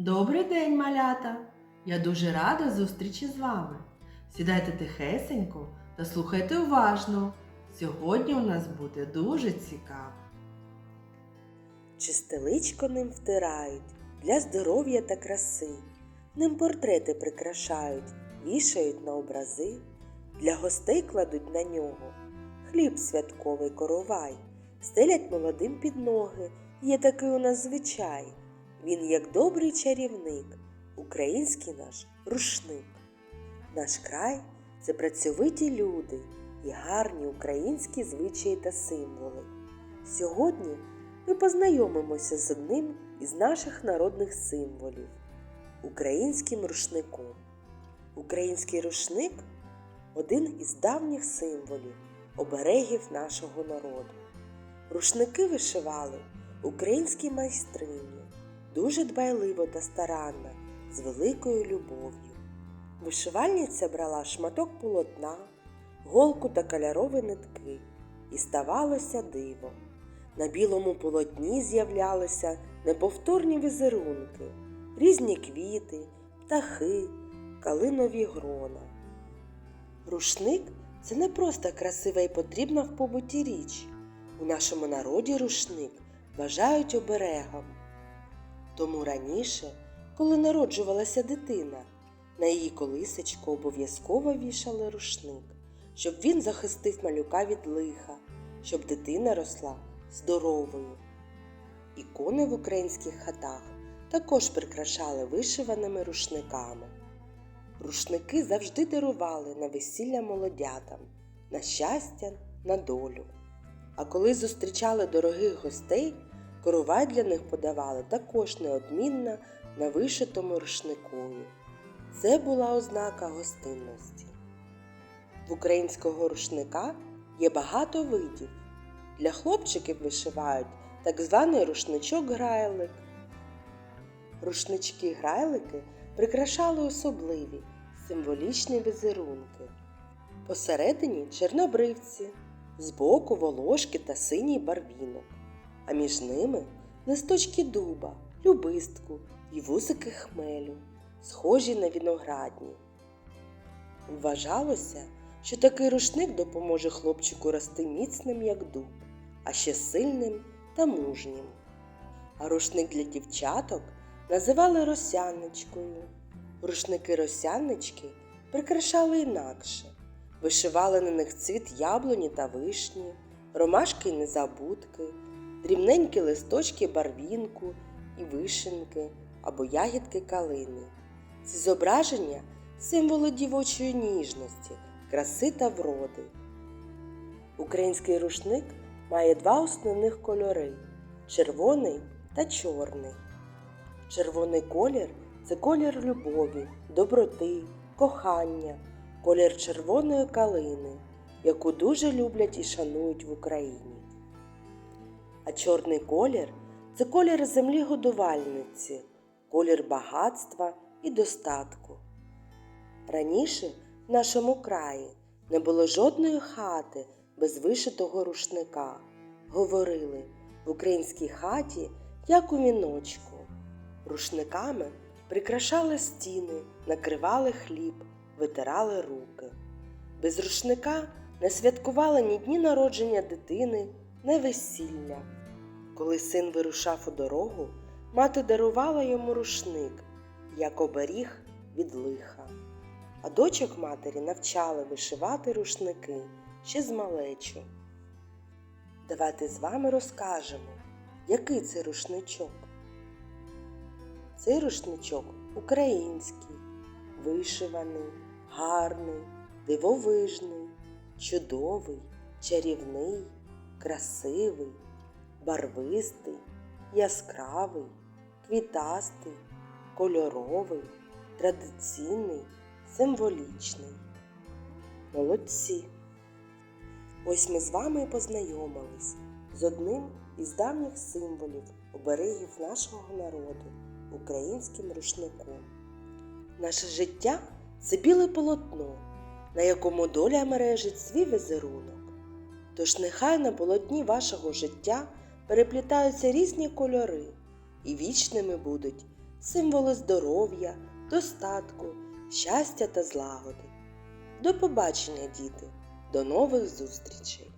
Добрий день, малята! Я дуже рада зустрічі з вами. Сідайте тихесенько та слухайте уважно. Сьогодні у нас буде дуже цікаво. Чистиличко ним втирають для здоров'я та краси. Ним портрети прикрашають, вішають на образи, для гостей кладуть на нього. Хліб святковий коровай, стелять молодим під ноги. Є такий у нас звичай. Він, як добрий чарівник, український наш рушник. Наш край це працьовиті люди і гарні українські звичаї та символи. Сьогодні ми познайомимося з одним із наших народних символів українським рушником. Український рушник один із давніх символів, оберегів нашого народу. Рушники вишивали українські майстрині, дуже дбайливо та старанно, з великою любов'ю. Вишивальниця брала шматок полотна, голку та кольорові нитки, і ставалося диво. На білому полотні з'являлися неповторні візерунки, різні квіти, птахи, калинові грона. Рушник це не просто красива і потрібна в побуті річ. У нашому народі рушник вважають оберегом. Тому раніше, коли народжувалася дитина, на її колисочку обов'язково вішали рушник, щоб він захистив малюка від лиха, щоб дитина росла здоровою. Ікони в українських хатах також прикрашали вишиваними рушниками. Рушники завжди дарували на весілля молодятам, на щастя, на долю. А коли зустрічали дорогих гостей, коровай для них подавали також неодмінно на вишитому рушникові. Це була ознака гостинності. В українського рушника є багато видів. Для хлопчиків вишивають так званий рушничок-грайлик. Рушнички-грайлики прикрашали особливі символічні візерунки. Посередині чорнобривці, збоку волошки та синій барвінок, а між ними листочки дуба, любистку і вусики хмелю, схожі на виноградні. Вважалося, що такий рушник допоможе хлопчику рости міцним, як дуб, а ще сильним та мужнім. А рушник для дівчаток називали росянничкою. Рушники-росяннички прикрашали інакше, вишивали на них цвіт яблуні та вишні, ромашки й незабудки, дрібненькі листочки барвінку і вишенки або ягідки калини. Ці зображення символи дівочої ніжності, краси та вроди. Український рушник має два основних кольори червоний та чорний. Червоний колір це колір любові, доброти, кохання, колір червоної калини, яку дуже люблять і шанують в Україні. А чорний колір це колір землі годувальниці, колір багатства і достатку. Раніше в нашому краї не було жодної хати без вишитого рушника. Говорили в українській хаті, як у міночку. Рушниками прикрашали стіни, накривали хліб, витирали руки. Без рушника не святкували ні дні народження дитини, ні весілля. Коли син вирушав у дорогу, мати дарувала йому рушник, як оберіг від лиха. А дочок матері навчали вишивати рушники ще з малечу. Давайте з вами розкажемо, який це рушничок. Цей рушничок український, вишиваний, гарний, дивовижний, чудовий, чарівний, красивий, барвистий, яскравий, квітастий, кольоровий, традиційний, символічний. Молодці! Ось ми з вами познайомились з одним із давніх символів оберегів нашого народу українським рушником. Наше життя це біле полотно, на якому доля мережить свій візерунок. Тож нехай на полотні вашого життя переплітаються різні кольори, і вічними будуть символи здоров'я, достатку, щастя та злагоди. До побачення, діти! До нових зустрічей!